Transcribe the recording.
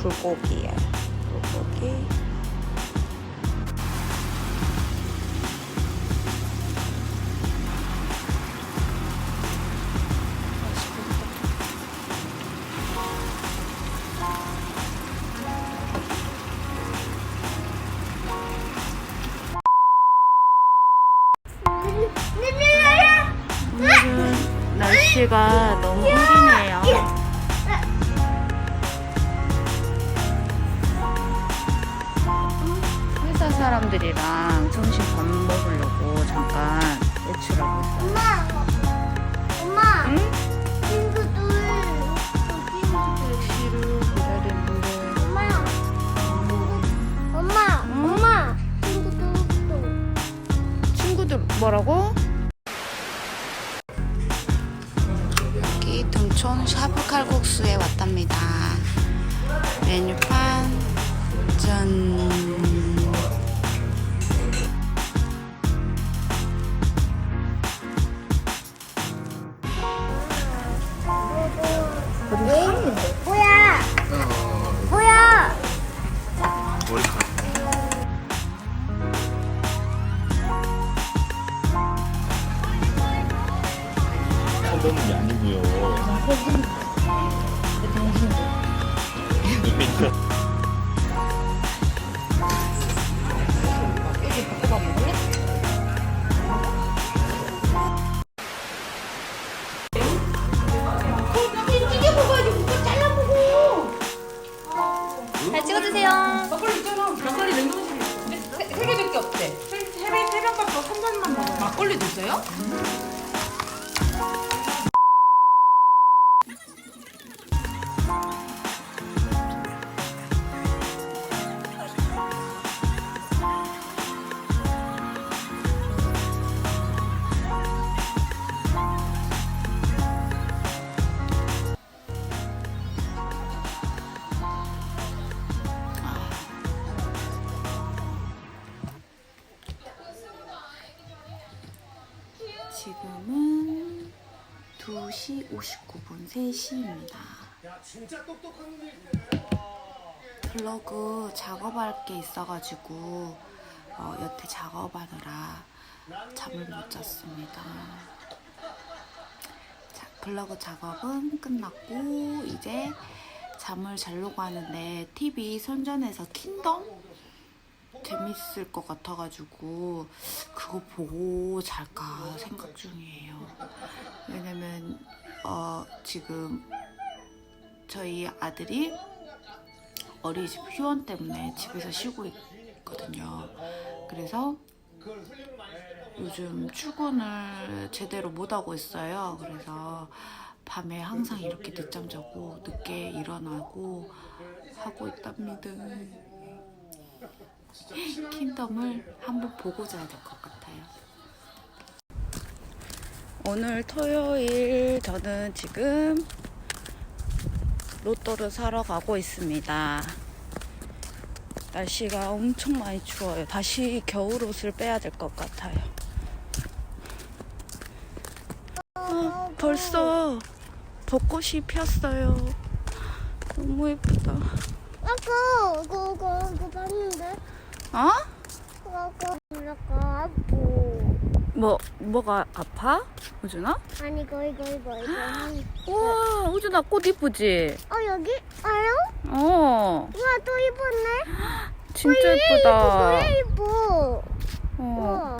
불고기예요. 불고기. 오늘은 날씨가 너무 흐리네요. 회사 사람들이랑 점심 밥 먹으려고 잠깐 외출하고 있어요. 엄마, 엄마, 응? 친구들, 여기 택시를 기다리는데 엄마, 엄마, 응? 엄마, 친구들 또. 친구들 뭐라고? 여기 등촌 샤브 칼국수에 왔답니다. 메뉴판 짠. 뭐야? 뭐야? 선동이 아니고요. 잘 찍어주세요. 막걸리 있잖아. 막걸리 냉동실에 있어. 세, 세 개 밖에 없대. 세, 세, 명- 세 명밖에 한 잔만 먹어요. 막걸리도 있어요? 지금은 2시 59분 3시입니다. 블로그 작업할 게 있어가지고 어, 여태 작업하느라 잠을 못 잤습니다. 자, 블로그 작업은 끝났고 이제 잠을 자려고 하는데 TV 선전에서 킹덤 재밌을 것 같아가지고 그거 보고 잘까 생각 중이에요. 왜냐면 어 지금 저희 아들이 어린이집 휴원 때문에 집에서 쉬고 있거든요. 그래서 요즘 출근을 제대로 못 하고 있어요. 그래서 밤에 항상 이렇게 늦잠 자고 늦게 일어나고 하고 있답니다. 킹덤을 한번 보고 자야 될 것 같아요. 오늘 토요일 저는 지금 로또를 사러 가고 있습니다. 날씨가 엄청 많이 추워요. 다시 겨울 옷을 빼야 될 것 같아요. 아, 벌써 벚꽃이 폈어요. 너무 예쁘다. 아까 그거 그거 그거 봤는데. 어? 아프. 뭐 뭐가 아파? 우준아? 아니 이거 이거 이거 이거. 우와 우준아 꽃 이쁘지? 어 여기? 아요? 어 우와 또 이쁘네. 진짜. 이뻐? 왜 이뻐? 어 우와.